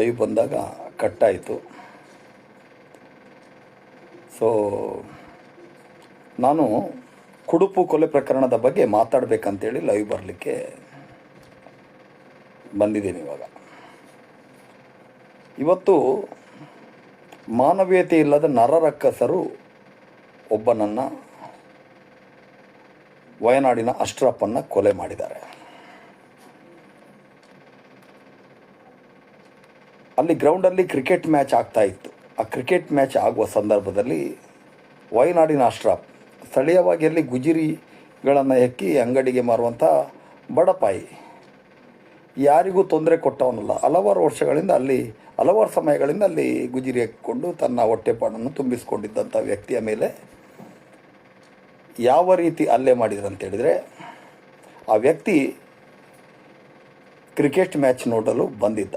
Live ಬಂದಾಗ ಕಟ್ಟಾಯಿತು. So ನಾನು ಕುಡುಪು ಕೊಲೆ ಪ್ರಕರಣದ ಬಗ್ಗೆ ಮಾತಾಡಬೇಕಂತೇಳಿ ಲೈವ್ ಬರಲಿಕ್ಕೆ ಬಂದಿದ್ದೀನಿ ಇವಾಗ. ಇವತ್ತು ಮಾನವೀಯತೆ ಇಲ್ಲದ ನರರಕ್ಕಸರು ಒಬ್ಬನನ್ನು ವಯನಾಡಿನ ಅಷ್ಟ್ರಪ್ಪನ್ನು ಕೊಲೆ ಮಾಡಿದ್ದಾರೆ. ಅಲ್ಲಿ ಗ್ರೌಂಡಲ್ಲಿ ಕ್ರಿಕೆಟ್ ಮ್ಯಾಚ್ ಆಗ್ತಾ ಇತ್ತು. ಆ ಕ್ರಿಕೆಟ್ ಮ್ಯಾಚ್ ಆಗುವ ಸಂದರ್ಭದಲ್ಲಿ ವಯನಾಡಿನ ಅಶ್ರಫ್ ಸ್ಥಳೀಯವಾಗಿ ಅಲ್ಲಿ ಗುಜಿರಿಗಳನ್ನು ಎಕ್ಕಿ ಅಂಗಡಿಗೆ ಮಾರುವಂಥ ಬಡಪಾಯಿ. ಯಾರಿಗೂ ತೊಂದರೆ ಕೊಟ್ಟವನಲ್ಲ. ಹಲವಾರು ವರ್ಷಗಳಿಂದ ಅಲ್ಲಿ, ಹಲವಾರು ಸಮಯಗಳಿಂದ ಅಲ್ಲಿ ಗುಜಿರಿ ಹಾಕಿಕೊಂಡು ತನ್ನ ಹೊಟ್ಟೆಪಾಡನ್ನು ತುಂಬಿಸಿಕೊಂಡಿದ್ದಂಥ ವ್ಯಕ್ತಿಯ ಮೇಲೆ ಯಾವ ರೀತಿ ಹಲ್ಲೆ ಮಾಡಿದ್ರು ಅಂತ ಹೇಳಿದರೆ, ಆ ವ್ಯಕ್ತಿ ಕ್ರಿಕೆಟ್ ಮ್ಯಾಚ್ ನೋಡಲು ಬಂದಿದ್ದ.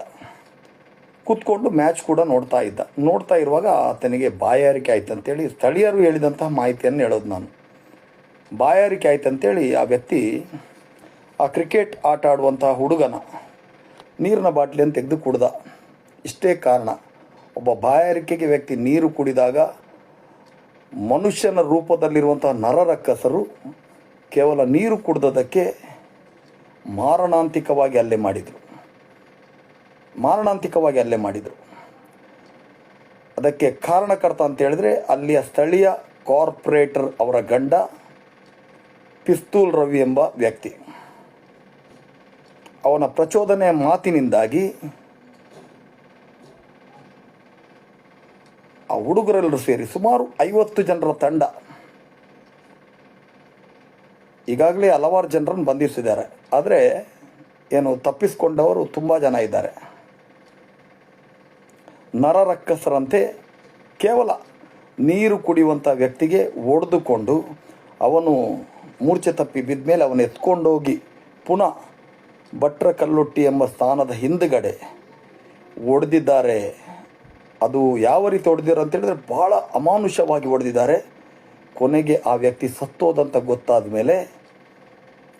ಕೂತ್ಕೊಂಡು ಮ್ಯಾಚ್ ಕೂಡ ನೋಡ್ತಾ ಇದ್ದ. ನೋಡ್ತಾ ಇರುವಾಗ ಆತನಿಗೆ ಬಾಯಾರಿಕೆ ಆಯ್ತು ಅಂತೇಳಿ ಸ್ಥಳೀಯರು ಹೇಳಿದಂತಹ ಮಾಹಿತಿಯನ್ನು ಹೇಳೋದು ನಾನು. ಬಾಯಾರಿಕೆ ಆಯ್ತು ಅಂತೇಳಿ ಆ ವ್ಯಕ್ತಿ, ಆ ಕ್ರಿಕೆಟ್ ಆಟ ಆಡುವಂತಹ ಹುಡುಗನ ನೀರಿನ ಬಾಟ್ಲಿಯನ್ನು ತೆಗೆದು ಕುಡ್ದ. ಇಷ್ಟೇ ಕಾರಣ, ಒಬ್ಬ ಬಾಯಾರಿಕೆಗೆ ವ್ಯಕ್ತಿ ನೀರು ಕುಡಿದಾಗ ಮನುಷ್ಯನ ರೂಪದಲ್ಲಿರುವಂತಹ ನರರಕ್ಕಸರು ಕೇವಲ ನೀರು ಕುಡ್ದದಕ್ಕೆ ಮಾರಣಾಂತಿಕವಾಗಿ ಅಲ್ಲೇ ಮಾಡಿದರು. ಮಾರಣಾಂತಿಕವಾಗಿ ಹಲ್ಲೆ ಮಾಡಿದರು. ಅದಕ್ಕೆ ಕಾರಣಕರ್ತ ಅಂತ ಹೇಳಿದ್ರೆ ಅಲ್ಲಿಯ ಸ್ಥಳೀಯ ಕಾರ್ಪೊರೇಟರ್ ಅವರ ಗಂಡ ಪಿಸ್ತೂಲ್ ರವಿ ಎಂಬ ವ್ಯಕ್ತಿ. ಅವನ ಪ್ರಚೋದನೆಯ ಮಾತಿನಿಂದಾಗಿ ಆ ಹುಡುಗರೆಲ್ಲರೂ ಸೇರಿ ಸುಮಾರು ಐವತ್ತು ಜನರ ತಂಡ ಈಗಾಗಲೇ ಹಲವಾರು ಜನರನ್ನು ಬಂಧಿಸಿದ್ದಾರೆ. ಆದರೆ ಏನು ತಪ್ಪಿಸಿಕೊಂಡವರು ತುಂಬ ಜನ ಇದ್ದಾರೆ. ನರರಕ್ಕಸರಂತೆ ಕೇವಲ ನೀರು ಕುಡಿಯುವಂಥ ವ್ಯಕ್ತಿಗೆ ಒಡೆದುಕೊಂಡು ಅವನು ಮೂರ್ಛೆ ತಪ್ಪಿ ಬಿದ್ದ ಮೇಲೆ ಅವನು ಎತ್ಕೊಂಡೋಗಿ ಪುನಃ ಭಟ್ರ ಕಲ್ಲೊಟ್ಟಿ ಎಂಬ ಸ್ಥಾನದ ಹಿಂದುಗಡೆ ಒಡೆದಿದ್ದಾರೆ. ಅದು ಯಾವ ರೀತಿ ಹೊಡೆದಿರೋ ಅಂತ ಹೇಳಿದ್ರೆ ಭಾಳ ಅಮಾನುಷವಾಗಿ ಹೊಡೆದಿದ್ದಾರೆ ಕೊನೆಗೆ ಆ ವ್ಯಕ್ತಿ ಸತ್ತೋದಂತ ಗೊತ್ತಾದ ಮೇಲೆ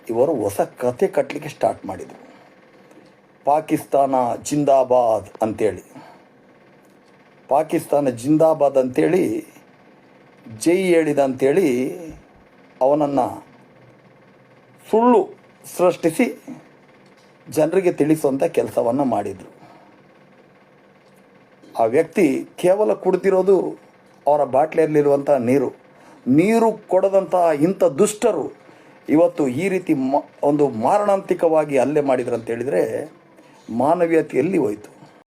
ಇವರು ಹೊಸ ಕತೆ ಕಟ್ಟಲಿಕ್ಕೆ ಸ್ಟಾರ್ಟ್ ಮಾಡಿದರು. ಪಾಕಿಸ್ತಾನ ಜಿಂದಾಬಾದ್ ಅಂತೇಳಿ. ಪಾಕಿಸ್ತಾನ ಜಿಂದಾಬಾದ್ ಅಂತೇಳಿ, ಜೈ ಹೇಳಿದ ಅಂತೇಳಿ ಅವನನ್ನು ಸುಳ್ಳು ಸೃಷ್ಟಿಸಿ ಜನರಿಗೆ ತಿಳಿಸುವಂಥ ಕೆಲಸವನ್ನು ಮಾಡಿದರು. ಆ ವ್ಯಕ್ತಿ ಕೇವಲ ಕುಡಿದಿರೋದು ಅವರ ಬಾಟ್ಲಿಯಲ್ಲಿರುವಂಥ ನೀರು. ನೀರು ಕೊಡದಂತಹ ಇಂಥ ದುಷ್ಟರು ಇವತ್ತು ಈ ರೀತಿ ಮ, ಒಂದು ಮಾರಣಾಂತಿಕವಾಗಿ ಹಲ್ಲೆ ಮಾಡಿದ್ರು ಅಂತ ಹೇಳಿದರೆ ಮಾನವೀಯತೆ ಎಲ್ಲಿ ಹೋಯಿತು.